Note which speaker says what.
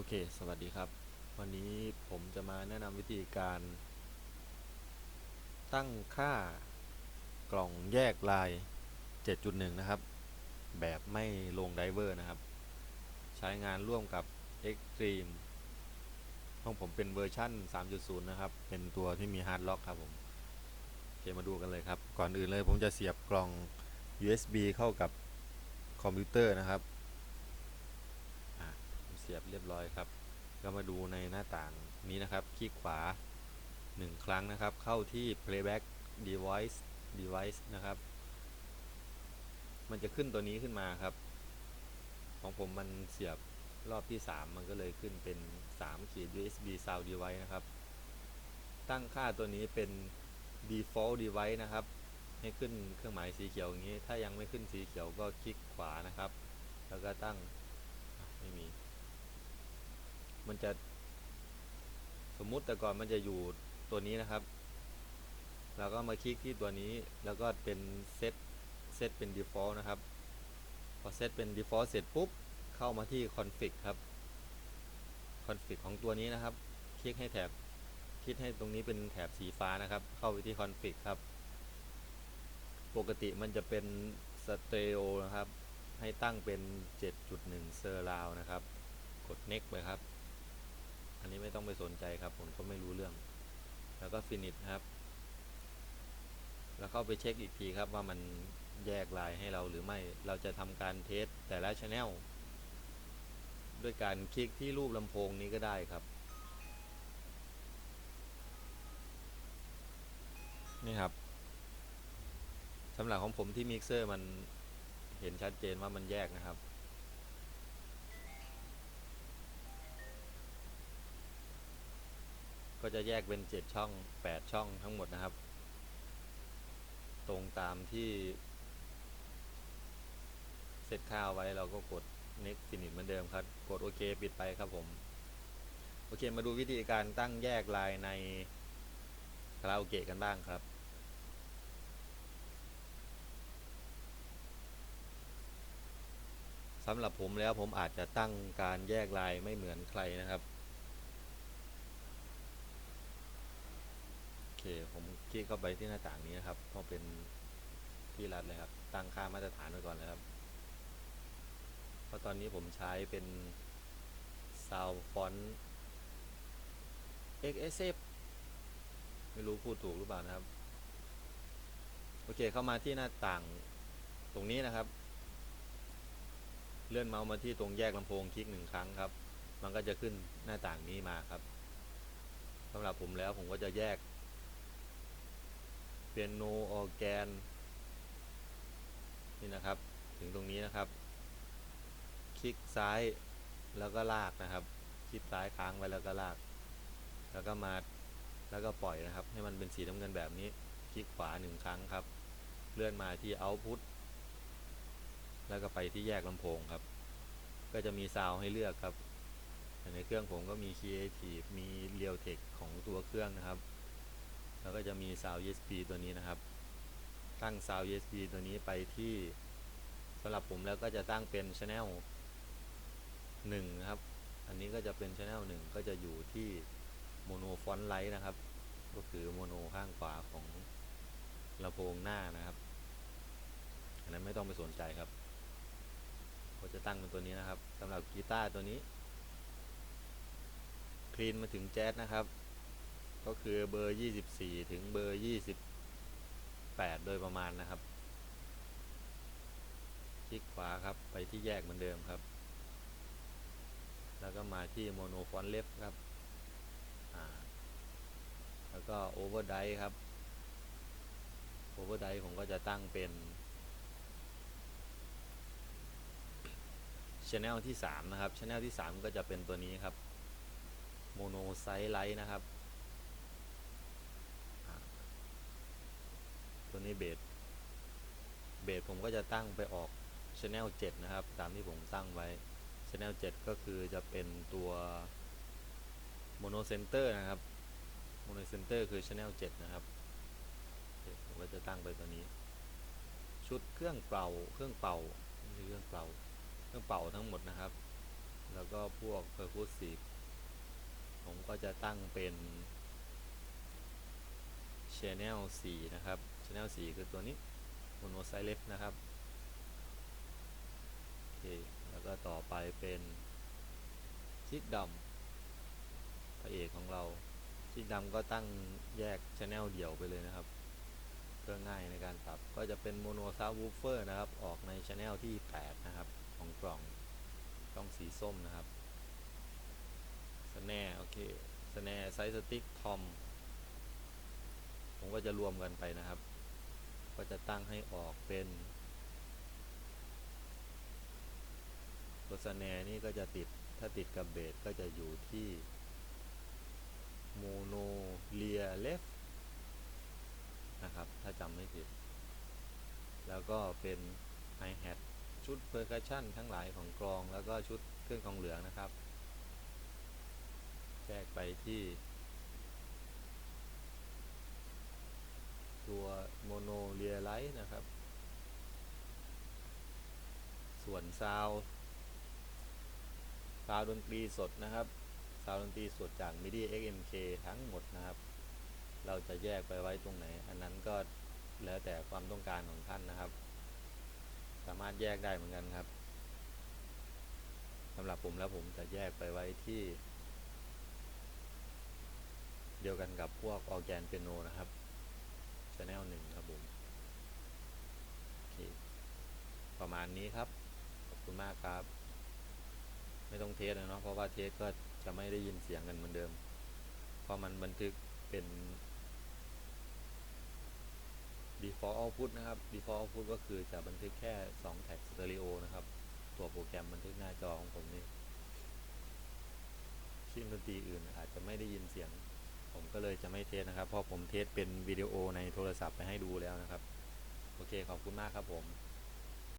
Speaker 1: โอเค สวัสดีครับ วันนี้ผมจะมาแนะนำวิธีการ ตั้งค่ากล่องแยกลาย 7.1 นะครับ แบบไม่ลงไดเวอร์นะครับ ใช้งานร่วมกับ Extreme ของผมเป็นเวอร์ชั่น 3.0 นะครับ เป็นตัวที่มีฮาร์ดล็อกครับผมโอเคมาดูกันเลยครับ ก่อนอื่นเลยผมจะเสียบกล่อง USB เข้ากับคอมพิวเตอร์นะครับ สียบเรียบร้อยครับ ก็มาดูในหน้าต่างนี้นะครับ คลิกขวา 1 ครั้งนะครับ เข้าที่ playback device device นะครับ มันจะขึ้นตัวนี้ขึ้นมาครับ ของผมมันเสียบรอบที่ 3 มันก็เลยขึ้นเป็น3ขีด USB sound device นะครับ ตั้งค่าตัวนี้เป็น default device นะครับ ให้ขึ้นเครื่องหมายสีเขียวอย่างนี้ ถ้ายังไม่ขึ้นสีเขียวก็คลิกขวานะครับ แล้วก็ตั้งไม่มี มันจะ สมมุติแต่ก่อนมันจะอยู่ตัวนี้นะครับ เราก็มาคลิกที่ตัวนี้ แล้วก็เป็นเซตเซตเป็น default นะครับ พอเซตเป็น default เสร็จปุ๊บ เข้ามาที่ config ครับ config ของตัวนี้นะครับ คลิกให้แถบคลิกให้ตรงนี้เป็นแถบสีฟ้านะครับ เข้าไปที่ config ครับ ปกติมันจะเป็นสเตโอนะครับ ให้ตั้งเป็น 7.1เซอร์ราวนะครับ กด next ไปครับ อันนี้ไม่ต้องไปสนใจครับผมก็ไม่รู้เรื่อง แล้วก็ finish ครับ แล้วเข้าไปเช็คอีกทีครับว่ามันแยกลายให้เราหรือไม่ เราจะทำการเทสแต่ละ channel ด้วยการคลิกที่รูปลำโพงนี้ก็ได้ครับ นี่ครับสำหรับของผมที่มิกเซอร์มันเห็นชัดเจนว่ามันแยกนะครับ ก็จะแยกเป็น 7 ช่อง 8 ช่องทั้งหมดนะครับ ตรงตามที่เซตค่าไว้เราก็กด next finish เหมือนเดิมครับ กดโอเคปิดไปครับผม โอเคมาดูวิธีการตั้งแยกลายในคาราโอเกะกันบ้างครับสำหรับผมแล้วผมอาจจะตั้งการแยกลายไม่เหมือนใครนะครับ โอเค ผมคลิกเข้าไปที่หน้าต่างนี้นะครับเพราะเป็นที่รัดเลยครับตั้งค่ามาตรฐานไว้ก่อนเลยครับเพราะตอนนี้ผมใช้เป็น Sound Font XSF ไม่รู้พูดถูกหรือเปล่านะครับ โอเคเข้ามาที่หน้าต่างตรงนี้นะครับ เลื่อนเมาส์มาที่ตรงแยกลำโพงคลิกหนึ่งครั้งครับ มันก็จะขึ้นหน้าต่างนี้มาครับสำหรับผมแล้วผมก็จะแยก เปียโนออแกน นี่นะครับ ถึงตรงนี้นะครับ คลิกซ้ายแล้วก็ลากนะครับ คลิกซ้ายค้างไว้แล้วก็ลาก แล้วก็มาแล้วก็ปล่อยนะครับ ให้มันเป็นสีน้ำเงินแบบนี้ คลิกขวาหนึ่งครั้งครับ เลื่อนมาที่ output แล้วก็ไปที่แยกลำโพงครับ ก็จะมีซาวให้เลือกครับ ในเครื่องผมก็มี Creative มี Realtek ของตัวเครื่องนะครับ แล้วก็จะมี Sound USB ตัวนี้นะครับ ตั้ง Sound USB ตัวนี้ไปที่สำหรับผมแล้วก็จะตั้งเป็น Channel 1ครับ อันนี้ก็จะเป็น Channel 1 ก็จะอยู่ที่ Mono Font Light นะครับ ก็คือโมโนข้างขวาของลำโพงหน้านะครับ อันนั้นไม่ต้องไปสนใจครับก็จะตั้งเป็นตัวนี้นะครับสำหรับกีตาร์ตัวนี้ คลีนมาถึงแจ๊สนะครับ ก็คือเบอร์ 24 ถึงเบอร์ 28 โดยประมาณนะครับ คลิกขวาครับไปที่แยกเหมือนเดิมครับ แล้วก็มาที่โมโนฟอนเลฟครับ แล้วก็โอเวอร์ไดครับ โอเวอร์ไดผมก็จะตั้งเป็น channel ที่ 3 นะครับ channel ที่ 3 ก็จะเป็นตัวนี้ครับ mono size light นะครับอ่า ตัวนี้เบสเบสผมก็จะตั้งไปออก channel 7 นะครับ ตามที่ผมตั้งไว้ channel 7 ก็คือจะเป็นตัว mono center นะครับ mono center คือ channel 7 นะครับผมก็จะตั้งไปตัวนี้ ชุดเครื่องเป่าเครื่องเป่าไม่เครื่องเป่า เครื่องเป่าทั้งหมดนะครับ แล้วก็พวก percussive ผมก็จะตั้งเป็น channel 4 นะครับ channel 4คือตัวนี้ mono side left นะครับโอเคแล้วก็ต่อไปเป็นชิกดำพระเอกของเราชิกดำก็ตั้งแยก channel เดี่ยวไปเลยนะครับเพื่อง่ายในการปรับก็จะเป็น mono subwoofer นะครับ ออกใน channel ที่ 8 นะครับ ของกล่องกล้องสีส้มนะครับสแนร์โอเคสแนร์ไซส์สติ๊กทอมผมก็จะรวมกันไปนะครับ ก็จะตั้งให้ออกเป็นตัวสแนนี่ก็จะติดถ้าติดกับเบสก็จะอยู่ที่โมโนเลียเลฟนะครับ ถ้าจำไม่ผิด แล้วก็เป็น hi hat ชุด percussion ทั้งหลายของกลองแล้วก็ชุดเครื่องกลองเหลืองนะครับแยกไปที่ตัวโมโนเรียไลท์นะครับ ส่วนซาวซาวดนตรีสดนะครับซาวดนตรีสดจาก MIDI XMK ทั้งหมดนะครับ เราจะแยกไปไว้ตรงไหน อันนั้นก็แล้วแต่ความต้องการของท่านนะครับ สามารถแยกได้เหมือนกันครับสำหรับผมแล้วผมจะแยกไปไว้ที่ เดียวกันกับพวกออแกนเปียโนนะครับ Channel หนึ่งครับผมโอเค ประมาณนี้ครับ ขอบคุณมากครับ ไม่ต้องเทสนะเนาะเพราะว่าเทสก็จะไม่ได้ยินเสียงกันเหมือนเดิม เพราะมันบันทึกเป็น default output นะครับ default output ก็คือจะบันทึกแค่ 2 แท็กสเตอริโอนะครับ ตัวโปรแกรมบันทึกหน้าจอของผมนี่คลิปดนตรีอื่นอาจจะไม่ได้ยินเสียง ผมก็เลยจะไม่เทสนะครับ เพราะผมเทสเป็นวิดีโอในโทรศัพท์ไปให้ดูแล้วนะครับ โอเค ขอบคุณมากครับผม